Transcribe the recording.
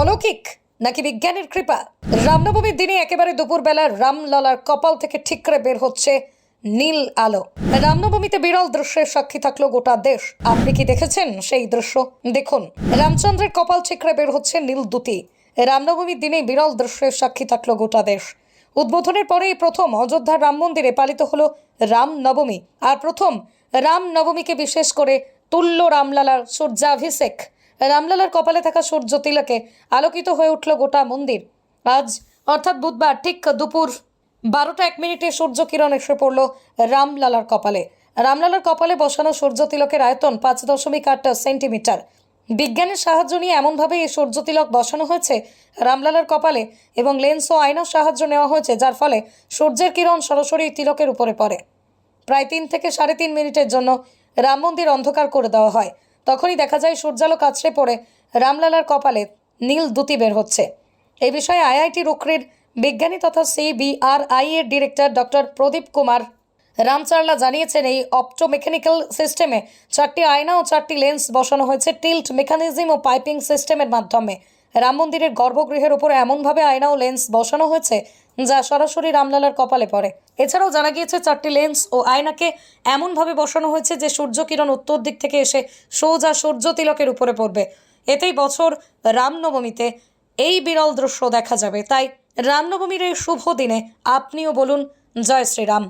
অলৌকিক নাকি বিজ্ঞানের কৃপা? রামনবমীর দিনে একেবারে দুপুরবেলা রামলালার কপাল থেকে ঠিকরে বের হচ্ছে নীল আলো। রামনবমীতে বিরল দৃশ্যের সাক্ষী থাকল গোটা দেশ। আপনি কি দেখেছেন সেই দৃশ্য? দেখুন, রামচন্দ্রের কপাল ঠিকরে বের হচ্ছে নীল দুতি রামনবমীর দিনে বিরল দৃশ্যের সাক্ষী থাকল গোটা দেশ। উদ্বোধনের পরেই প্রথম অযোধ্যার রাম মন্দিরে পালিত হলো রাম নবমী আর প্রথম রাম নবমীকে বিশেষ করে তুল্য রামলালার সূর্যাভিষেক। রামলালার কপালে থাকা সূর্য তিলকে আলোকিত হয়ে উঠল গোটা মন্দির। আজ, অর্থাৎ বুধবার, ঠিক দুপুর বারোটা এক মিনিটে সূর্য কিরণ এসে পড়ল রামলালার কপালে। রামলালার কপালে বসানো সূর্য তিলকের আয়তন পাঁচ দশমিক আট সেন্টিমিটার। বিজ্ঞানের সাহায্য নিয়ে এমনভাবে এই সূর্য তিলক বসানো হয়েছে রামলালার কপালে এবং লেন্স ও আয়নার সাহায্য নেওয়া হয়েছে, যার ফলে সূর্যের কিরণ সরাসরি তিলকের উপরে পড়ে। প্রায় তিন থেকে সাড়ে তিন মিনিটের জন্য রাম মন্দির অন্ধকার করে দেওয়া হয়। তখনই দেখা যায় সূর্যালো আছড়ে পড়ে রামলালার কপালে নীল দুতি বের হচ্ছে। এই বিষয়ে আইআইটি রুকরির বিজ্ঞানী তথা সিবিআরআই এর ডিরেক্টর ডক্টর প্রদীপ কুমার রামচার্লা জানিয়েছেন, এই অপটোমেকানিক্যাল সিস্টেমে চারটি আয়না ও চারটি লেন্স বসানো হয়েছে। টিল্ট মেকানিজম ও পাইপিং সিস্টেমের মাধ্যমে রাম মন্দিরের গর্ভগৃহের উপরে এমনভাবে আয়না ও লেন্স বসানো হয়েছে যা সরাসরি রামলালার কপালে পড়ে। এছাড়াও জানা গিয়েছে, চারটি লেন্স ও আয়নাকে এমনভাবে বসানো হয়েছে যে সূর্যকিরণ উত্তর দিক থেকে এসে সোজা সূর্য তিলকের উপরে পড়বে। এতেই বছর রামনবমীতে এই বিরল দৃশ্য দেখা যাবে। তাই রামনবমীর এই শুভ দিনে আপনিও বলুন, জয় শ্রীরাম।